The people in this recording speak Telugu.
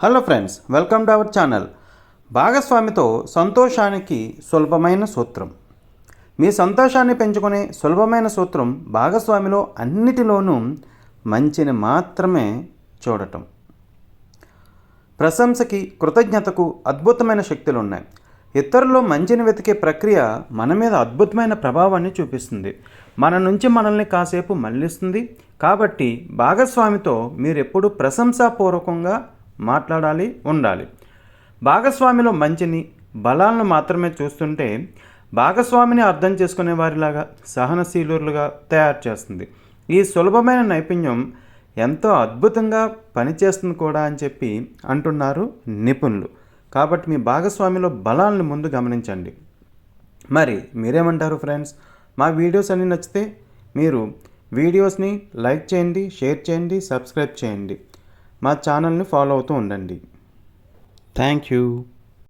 Hello friends welcome to our channel. భాగస్వామితో సంతోషానికి సులభమైన సూత్రం. మీ సంతోషాన్ని పెంచుకునే సులభమైన సూత్రం భాగస్వామిలో అన్నిటిలోనూ మంచిని మాత్రమే చూడటం. ప్రశంసకి కృతజ్ఞతకు అద్భుతమైన శక్తులు ఉన్నాయి ఇతరుల్లో మంచిని వెతికే ప్రక్రియ మన మీద అద్భుతమైన ప్రభావాన్ని చూపిస్తుంది. మన నుంచి మనల్ని కాసేపు మళ్ళిస్తుంది. కాబట్టి భాగస్వామితో మీరు ఎప్పుడు ప్రశంసాపూర్వకంగా మాట్లాడాలి ఉండాలి. భాగస్వామిలో మంచిని బలాలను మాత్రమే చూస్తుంటే భాగస్వామిని అర్థం చేసుకునే వారిలాగా సహనశీలులుగా తయారు చేస్తుంది. ఈ సులభమైన నైపుణ్యం ఎంతో అద్భుతంగా పనిచేస్తుంది కూడా అని చెప్పి అంటున్నారు నిపుణులు. కాబట్టి మీ భాగస్వామిలో బలాలను ముందు గమనించండి. మరి మీరేమంటారు ఫ్రెండ్స్? మా వీడియోస్ అన్నీ నచ్చితే మీరు వీడియోస్ని లైక్ చేయండి షేర్ చేయండి సబ్స్క్రైబ్ చేయండి. మా ఛానల్ని ఫాలో అవుతూ ఉండండి. Thank you.